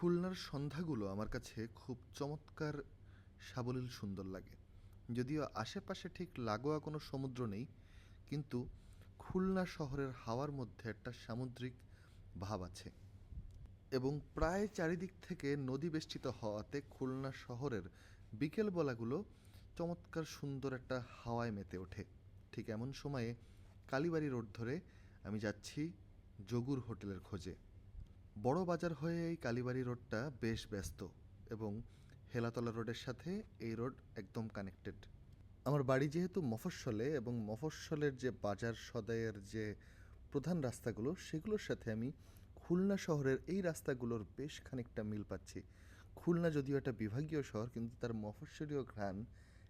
খুলনার সন্ধ্যাগুলো আমার কাছে খুব চমৎকার, সাবলীল সুন্দর লাগে। যদিও আশেপাশে ঠিক লাগোয়া কোনো সমুদ্র নেই, কিন্তু খুলনা শহরের হাওয়ার মধ্যে একটা সামুদ্রিক ভাব আছে। এবং প্রায় চারিদিক থেকে নদী বেষ্টিত হওয়াতে খুলনা শহরের বিকেল বিকেলবেলাগুলো চমৎকার সুন্দর একটা হাওয়ায় মেতে ওঠে। ঠিক এমন সময়ে কালীবাড়ি রোড ধরে আমি যাচ্ছি জগুর হোটেলের খোঁজে। বড় বাজার হয়ে এই কালীবাড়ি রোডটা বেশ ব্যস্ত এবং হেলাতলা রোডের সাথে এই রোড একদম কানেক্টেড। আমার বাড়ি যেহেতু মফস্বলে এবং মফস্বলের যে বাজার সদাইয়ের যে প্রধান রাস্তাগুলো, সেগুলোর সাথে আমি খুলনা শহরের এই রাস্তাগুলোর বেশ খানিকটা মিল পাচ্ছি। খুলনা যদিও একটা বিভাগীয় শহর, কিন্তু তার মফস্বলীয় ঘ্রাণ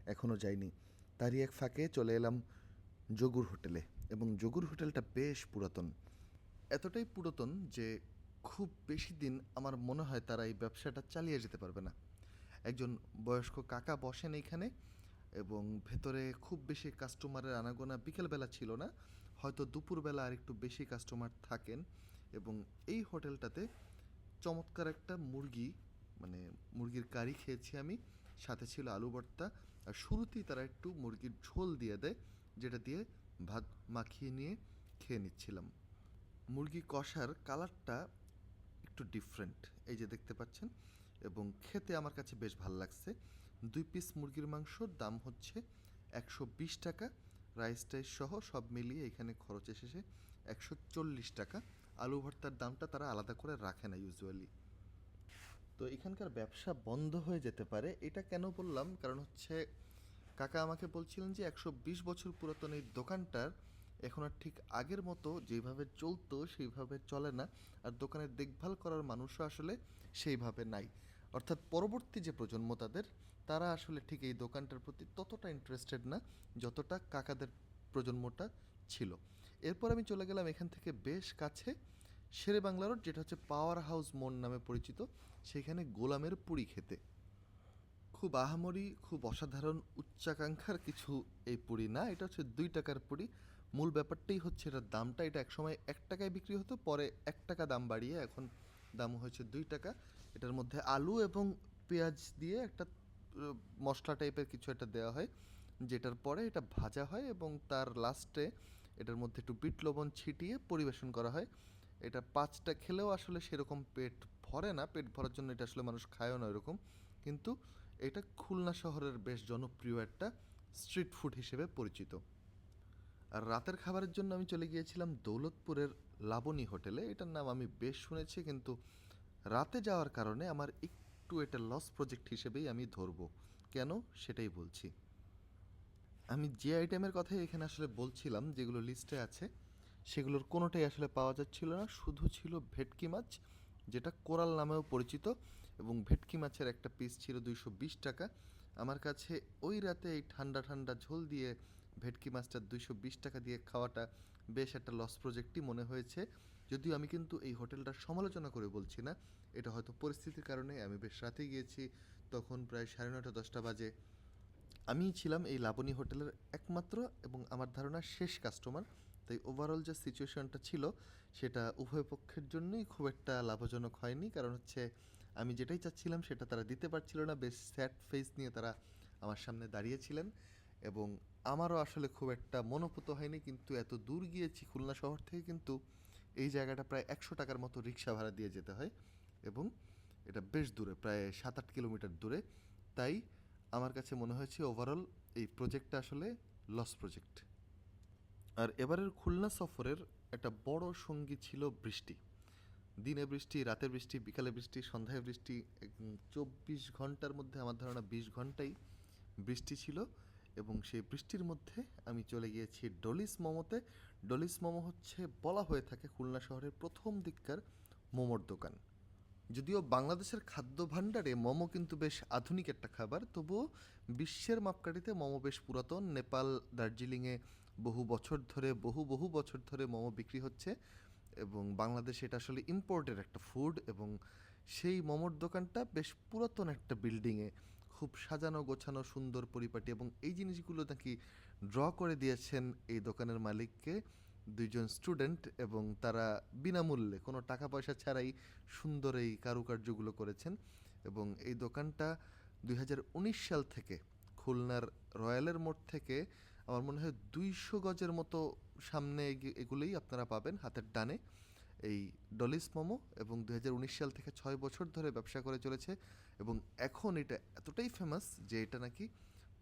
এখনও যায়নি। তারই এক ফাঁকে চলে এলাম জগুর হোটেলে এবং জগুর হোটেলটা বেশ পুরাতন। এতটাই পুরাতন যে খুব বেশি দিন আমার মনে হয় তারা এই ব্যবসাটা চালিয়ে যেতে পারবে না। একজন বয়স্ক কাকা বসেন এইখানে এবং ভেতরে খুব বেশি কাস্টমারের আনাগোনা বিকেলবেলা ছিল না, হয়তো দুপুরবেলা আর একটু বেশি কাস্টমার থাকেন এবং এই হোটেলটাতে চমৎকার একটা মুরগি মানে মুরগির কারি খেয়েছি আমি, সাথে ছিল আলু ভর্তা আর শুরুতেই তারা একটু মুরগির ঝোল দিয়ে দেয়, যেটা দিয়ে ভাত মাখিয়ে নিয়ে খেয়ে নিচ্ছিলাম। মুরগি কষার কালারটা একটু ডিফারেন্ট এই যে দেখতে পাচ্ছেন, এবং খেতে আমার কাছে বেশ ভালো লাগছে। দুই পিস মুরগির মাংসর দাম হচ্ছে একশো বিশ টাকা। রাইস টাইস সহ সব মিলিয়ে এখানে খরচ এসেছে একশো চল্লিশ টাকা। আলু ভর্তার দামটা তারা আলাদা করে রাখে না ইউজুয়ালি তো এখানকার ব্যবসা বন্ধ হয়ে যেতে পারে, এটা কেন বললাম? কারণ হচ্ছে কাকা আমাকে বলছিলেন যে একশো বিশ বছর পুরাতন এই দোকানটার এখন আর ঠিক আগের মতো যেভাবে চলতো, সেইভাবে চলে না। আর দোকানের দেখভাল করার মানুষও আসলে সেইভাবে নাই। অর্থাৎ পরবর্তী যে প্রজন্ম তাদের, তারা আসলে ঠিক এই দোকানটার প্রতি ততটা ইন্টারেস্টেড না, যতটা কাকাদের প্রজন্মটা ছিল। এরপর আমি চলে গেলাম এখান থেকে বেশ কাছে শেরে বাংলা রোড, যেটা হচ্ছে পাওয়ার হাউস মোড় নামে পরিচিত। সেখানে গোলামের পুরি খেতে। খুব আহামরি, খুব অসাধারণ, উচ্চাকাঙ্ক্ষার কিছু এই পুরি না, এটা হচ্ছে দুই টাকার পুরি। মূল ব্যাপারটাই হচ্ছে এটার দামটা। এটা একসময় এক টাকায় বিক্রি হতো, পরে এক টাকা দাম বাড়িয়ে এখন দাম হয়েছে দুই টাকা। এটার মধ্যে আলু এবং পেঁয়াজ দিয়ে একটা মশলা টাইপের কিছু একটা দেওয়া হয়, যেটার পরে এটা ভাজা হয় এবং তার লাস্টে এটার মধ্যে একটু বিট লবণ ছিটিয়ে পরিবেশন করা হয়। এটা পাঁচটা খেলেও আসলে সেরকম পেট ভরে না, পেট ভরার জন্য এটা আসলে মানুষ খায়ও না এরকম কিন্তু এটা খুলনা শহরের বেশ জনপ্রিয় একটা স্ট্রিট ফুড হিসেবে পরিচিত। আর রাতের খাবারের জন্য আমি চলে গিয়েছিলাম দৌলতপুরের লাবণী হোটেলে। এটার নাম আমি বেশ শুনেছি, কিন্তু রাতে যাওয়ার কারণে আমার একটু এটা লস প্রজেক্ট হিসেবেই আমি ধরবো। কেন? সেটাই বলছি। আমি যে আইটেমের কথাই এখানে আসলে বলছিলাম, যেগুলো লিস্টে আছে, সেগুলোর কোনোটাই আসলে পাওয়া যাচ্ছিল না। শুধু ছিল ভেটকি মাছ, যেটা কোরাল নামেও পরিচিত, এবং ভেটকি মাছের একটা পিস ছিল দুইশো বিশ টাকা। আমার কাছে ওই রাতে এই ঠান্ডা ঠান্ডা ঝোল দিয়ে ভেটকি মাছটা দুইশো বিশ টাকা দিয়ে খাওয়াটা বেশ একটা লস প্রজেক্টই মনে হয়েছে। যদিও আমি কিন্তু এই হোটেলটার সমালোচনা করে বলছি না, এটা হয়তো পরিস্থিতির কারণে আমি বেশ রাতে গিয়েছি, তখন প্রায় সাড়ে নটা দশটা বাজে। আমিই ছিলাম এই লাবণী হোটেলের একমাত্র এবং আমার ধারণা শেষ কাস্টমার তাই ওভারঅল যে সিচুয়েশনটা ছিল, সেটা উভয় পক্ষের জন্যই খুব একটা লাভজনক হয়নি। কারণ হচ্ছে, আমি যেটাই চাচ্ছিলাম সেটা তারা দিতে পারছিল না, বেশ স্যাড ফেস নিয়ে তারা আমার সামনে দাঁড়িয়েছিলেন এবং আমারও আসলে খুব একটা মনোপুত হয়নি, কিন্তু এত দূর গিয়েছি খুলনা শহর থেকে কিন্তু এই জায়গাটা প্রায় একশো টাকার মতো রিক্সা ভাড়া দিয়ে যেতে হয় এবং এটা বেশ দূরে, প্রায় সাত আট কিলোমিটার দূরে। তাই আমার কাছে মনে হয়েছে ওভারঅল এই প্রজেক্টটা আসলে লস প্রজেক্ট আর এবারের খুলনা সফরের একটা বড় সঙ্গী ছিল বৃষ্টি। দিনে বৃষ্টি, রাতে বৃষ্টি, বিকালে বৃষ্টি, সন্ধ্যায় বৃষ্টি চব্বিশ ঘণ্টার মধ্যে আমার ধারণা বিশ ঘন্টাই বৃষ্টি ছিল। এবং সেই বৃষ্টির মধ্যে আমি চলে গিয়েছি ডলিস মোমোতে। ডলিস মোমো হচ্ছে বলা হয়ে থাকে খুলনা শহরের প্রথম দিককার মোমোর দোকান। যদিও বাংলাদেশের খাদ্য ভাণ্ডারে মোমো কিন্তু বেশ আধুনিক একটা খাবার, তবুও বিশ্বের মাপকাঠিতে মোমো বেশ পুরাতন। নেপাল, দার্জিলিংয়ে বহু বছর ধরে, বহু বহু বছর ধরে মোমো বিক্রি হচ্ছে এবং বাংলাদেশে এটা আসলে ইম্পোর্টের একটা ফুড এবং সেই মোমোর দোকানটা বেশ পুরাতন একটা বিল্ডিংয়ে খুব সাজানো, গোছানো, সুন্দর পরিপাটি এবং এই জিনিসগুলো নাকি ড্র করে দিয়েছেন এই দোকানের মালিককে দুইজন স্টুডেন্ট এবং তারা বিনামূল্যে, কোনো টাকা পয়সা ছাড়াই সুন্দর এই কারুকার্যগুলো করেছেন এবং এই দোকানটা দুই হাজার উনিশ সাল থেকে খুলনার রয়্যালের মোড় থেকে আমার মনে হয় দুইশো গজের মতো সামনে এগি- এগুলোই আপনারা পাবেন হাতের ডানে। এই ডলিস মোমো এবং দু হাজার উনিশ সাল থেকে ছয় বছর ধরে ব্যবসা করে চলেছে এবং এখন এটা এতটাই ফেমাস যে এটা নাকি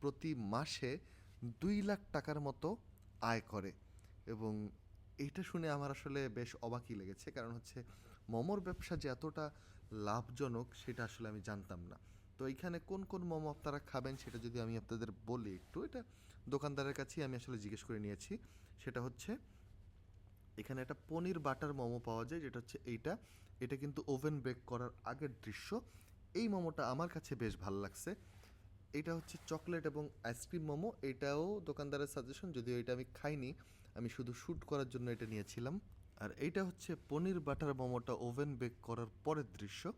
প্রতি মাসে দুই লাখ টাকার মতো আয় করে। এবং এইটা শুনে আমার আসলে বেশ অবাকই লেগেছে, কারণ হচ্ছে মোমোর ব্যবসা যে এতটা লাভজনক সেটা আসলে আমি জানতাম না। তো এইখানে কোন কোন মোমো আপনারা খাবেন সেটা যদি আমি আপনাদের বলি একটু, এটা দোকানদারের কাছেই আমি আসলে জিজ্ঞেস করে নিয়েছি। সেটা হচ্ছে এখানে একটা পনির বাটার মোমো পাওয়া যায়, যেটা হচ্ছে এইটা। এটা কিন্তু ওভেন বেক করার আগের দৃশ্য। এই মোমোটা আমার কাছে বেশ ভালো লাগছে। এটা হচ্ছে চকলেট এবং আইসক্রিম মোমো। এটাও দোকানদারের সাজেশন, যদিও এটা আমি খাইনি, আমি শুধু শ্যুট করার জন্য এটা নিয়েছিলাম। আর এইটা হচ্ছে পনির বাটার মোমোটা ওভেন বেক করার পরের দৃশ্য।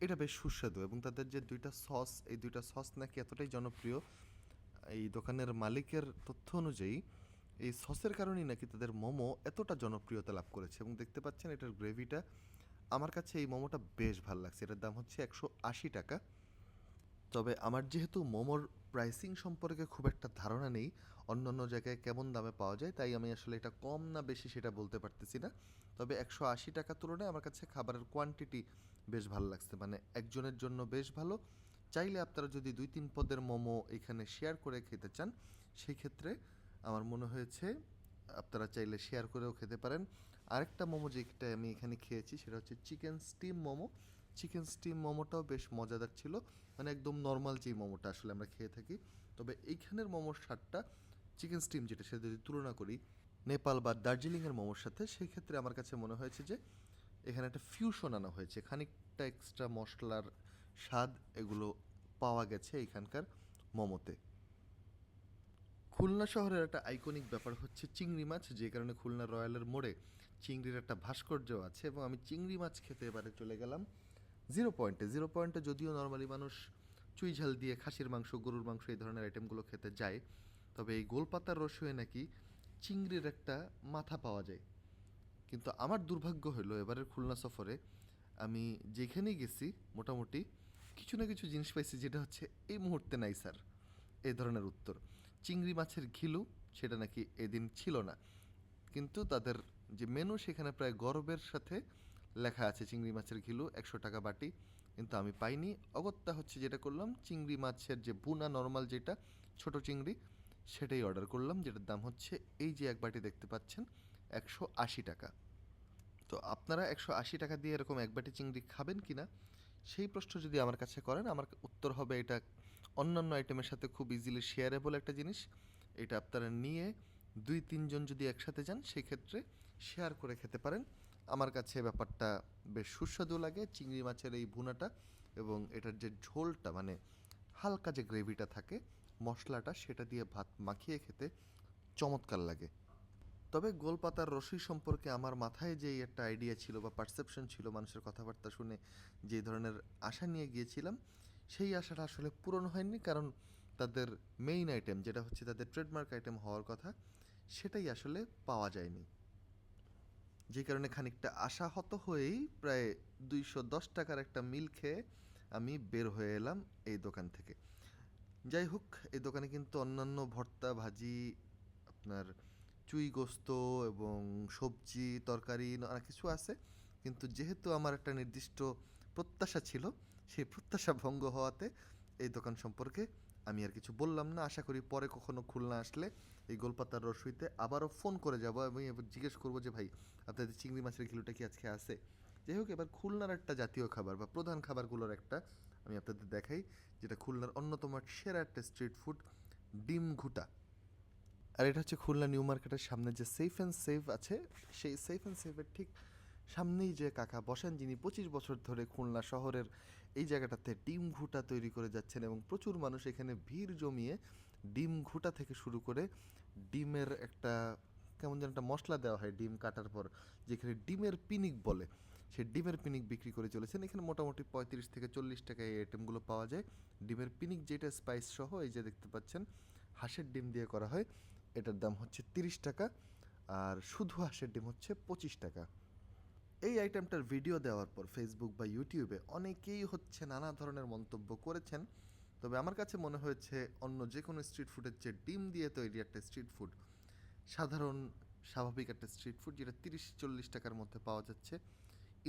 এটা বেশ সুস্বাদু এবং তাদের যে দুইটা সস, এই দুইটা সস নাকি এতটাই জনপ্রিয়, এই দোকানের মালিকের তথ্য অনুযায়ী এই সসের কারণেই নাকি তাদের মোমো এতটা জনপ্রিয়তা লাভ করেছে এবং দেখতে পাচ্ছেন এটার গ্রেভিটা। আমার কাছে এই মোমোটা বেশ ভালো লাগছে। এটার দাম হচ্ছে একশো আশি টাকা। তবে আমার যেহেতু মোমোর প্রাইসিং সম্পর্কে খুব একটা ধারণা নেই অন্য অন্য জায়গায় কেমন দামে পাওয়া যায়, তাই আমি আসলে এটা কম না বেশি সেটা বলতে পারতেছি না। তবে একশো আশি টাকার তুলনায় আমার কাছে খাবারের কোয়ান্টিটি বেশ ভালো লাগছে। মানে একজনের জন্য বেশ ভালো। চাইলে আপনারা যদি দুই তিন পদের মোমো এখানে শেয়ার করে খেতে চান, সেই ক্ষেত্রে আমার মনে হয়েছে, আপনারা চাইলে শেয়ার করেও খেতে পারেন। আরেকটা মোমো যেটা আমি এখানে খেয়েছি, সেটা হচ্ছে chicken steam momo. Chicken steam মোমোটাও বেশ মজাদার ছিল মানে একদম নর্মাল যে মোমোটা আসলে আমরা খেয়ে থাকি। তবে এইখানের মোমোর স্বাদটা চিকেন স্টিম যেটা, সেটা যদি তুলনা করি, নেপাল বা দার্জিলিংয়ের মোমোর সাথে সেই ক্ষেত্রে আমার কাছে মনে হয়েছে যে, এখানে একটা ফিউশন আনা হয়েছে। খানিকটা এক্সট্রা মশলার স্বাদ এগুলো পাওয়া গেছে এখানকার মোমোতে। খুলনা শহরের একটা আইকনিক ব্যাপার হচ্ছে চিংড়ি মাছ, যে কারণে খুলনা রয়্যালের মোড়ে চিংড়ির একটা ভাস্কর্য আছে এবং আমি চিংড়ি মাছ খেতে এবারে চলে গেলাম জিরো পয়েন্টে জিরো পয়েন্টে যদিও নর্মালি মানুষ চুই ঝাল দিয়ে খাসির মাংস, গরুর মাংস এই ধরনের আইটেমগুলো খেতে যায়, তবে এই গোলপাতার রসুয়ে নাকি চিংড়ির একটা মাথা পাওয়া যায়। কিন্তু আমার দুর্ভাগ্য হলো এবারের খুলনা সফরে আমি যেখানেই গেছি মোটামুটি কিছু না কিছু জিনিস পাইছি যেটা হচ্ছে এই মুহূর্তে নাই, স্যার। এই ধরনের উত্তর। চিংড়ি মাছের ঘিলু, সেটা নাকি এদিন ছিল না। কিন্তু তাদের যে মেনু সেখানে প্রায় গর্বের সাথে লেখা আছে চিংড়ি মাছের ঘিলু, একশো টাকা বাটি। কিন্তু আমি পাইনি। অগত্যা হচ্ছে যেটা করলাম, চিংড়ি মাছের যে বুনা নর্মাল যেটা, ছোট চিংড়ি, সেটাই অর্ডার করলাম, যেটার দাম হচ্ছে এই যে এক বাটি দেখতে পাচ্ছেন, একশো আশি টাকা। তো আপনারা একশো আশি টাকা দিয়ে এরকম এক বাটি চিংড়ি খাবেন কি না সেই প্রশ্ন যদি আমার কাছে করেন, আমার উত্তর হবে এটা অন্যান্য আইটেমের সাথে খুব ইজিলি শেয়ারেবল একটা জিনিস। এটা আপনারা নিয়ে দুই তিনজন যদি একসাথে যান সেই ক্ষেত্রে শেয়ার করে খেতে পারেন। আমার কাছে ব্যাপারটা বেশ সুস্বাদু লাগে, চিংড়ি মাছের এই ভুনাটা এবং এটার যে ঝোলটা মানে হালকা যে গ্রেভিটা থাকে, মশলাটা, সেটা দিয়ে ভাত মাখিয়ে খেতে চমৎকার লাগে। তবে গোলপাতার রসই সম্পর্কে আমার মাথায় যেই একটা আইডিয়া ছিল বা পারসেপশন ছিল মানুষের কথাবার্তা শুনে যে ধরনের আশা নিয়ে গিয়েছিলাম সেই আশাটা আসলে পূরণ হয়নি কারণ তাদের মেইন আইটেম যেটা হচ্ছে তাদের ট্রেডমার্ক আইটেম হওয়ার কথা, সেটাই আসলে পাওয়া যায়নি। যে কারণে খানিকটা আশাহত হয়েই প্রায় দুইশো দশ টাকার একটা মিল খেয়ে আমি বের হয়ে এলাম এই দোকান থেকে। যাই হোক, এই দোকানে কিন্তু অন্যান্য ভর্তা, ভাজি, আপনার চুই গোস্ত এবং সবজি, তরকারি অনেক কিছু আছে। কিন্তু যেহেতু আমার একটা নির্দিষ্ট প্রত্যাশা ছিল সেই প্রত্যাশা ভঙ্গ হওয়াতে এই দোকান সম্পর্কে আমি আর কিছু বললাম না। আশা করি পরে কখনো খুলনা আসলে এই গোলপাতার রসুইতে আবারও ফোন করে যাব এবং জিজ্ঞেস করব যে, ভাই, আপনাদের চিংড়ি মাছের কিলোটা কি আজকে আছে? যাই হোক, এবার খুলনার একটা জাতীয় খাবার বা প্রধান খাবারগুলোর একটা আমি আপনাদের দেখাই, যেটা খুলনার অন্যতম সেরা একটা স্ট্রিট ফুড, ডিম ঘুটা। আর এটা হচ্ছে খুলনা নিউ মার্কেটের সামনে যে সেফ অ্যান্ড সেভ আছে, সেই সেফ অ্যান্ড সেভের ঠিক সামনেই যে কাকা বসেন, যিনি পঁচিশ বছর ধরে খুলনা শহরের এই জায়গাটাতে ডিম ঘুটা তৈরি করে যাচ্ছেন এবং প্রচুর মানুষ এখানে ভিড় জমিয়ে ডিম ঘুটা থেকে শুরু করে ডিমের একটা, কেমন যেন একটা মশলা দেওয়া হয় ডিম কাটার পর, যেখানে ডিমের পিনিক বলে। সেই ডিমের পিনিক বিক্রি করে চলেছেন। এখানে মোটামুটি পঁয়ত্রিশ থেকে চল্লিশ টাকায় এই আইটেমগুলো পাওয়া যায়। ডিমের পিনিক যেটা স্পাইস সহ, এই যে দেখতে পাচ্ছেন, হাঁসের ডিম দিয়ে করা হয়। এটার দাম হচ্ছে তিরিশ টাকা, আর শুধু হাঁসের ডিম হচ্ছে পঁচিশ টাকা। এই আইটেমটার ভিডিও দেওয়ার পর ফেসবুক বা ইউটিউবে অনেকেই হচ্ছে নানা ধরনের মন্তব্য করেছেন। তবে আমার কাছে মনে হয়েছে অন্য যে কোনো স্ট্রিট ফুডের চেয়ে ডিম দিয়ে তৈরি একটা স্ট্রিট ফুড সাধারণ স্বাভাবিক একটা স্ট্রিট ফুড যেটা তিরিশ চল্লিশ টাকার মধ্যে পাওয়া যাচ্ছে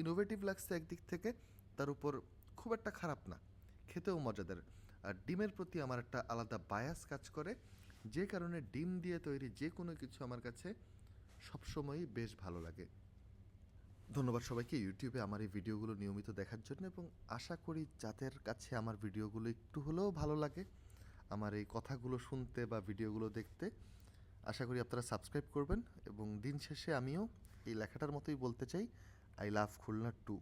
ইনোভেটিভ লাগছে একদিক থেকে, তার উপর খুব একটা খারাপ না, খেতেও মজাদার। আর ডিমের প্রতি আমার একটা আলাদা বায়াস কাজ করে, যে কারণে ডিম দিয়ে তৈরি যে কোনো কিছু আমার কাছে সবসময়ই বেশ ভালো লাগে। ধন্যবাদ সবাইকে ইউটিউবে আমার এই ভিডিওগুলো নিয়মিত দেখার জন্য এবং আশা করি যাদের কাছে আমার ভিডিওগুলো একটু হলেও ভালো লাগে, আমার এই কথাগুলো শুনতে বা ভিডিওগুলো দেখতে, আশা করি আপনারা সাবস্ক্রাইব করবেন এবং দিন শেষে আমিও এই লেখাটার মতোই বলতে চাই আই লাভ খুলনা টু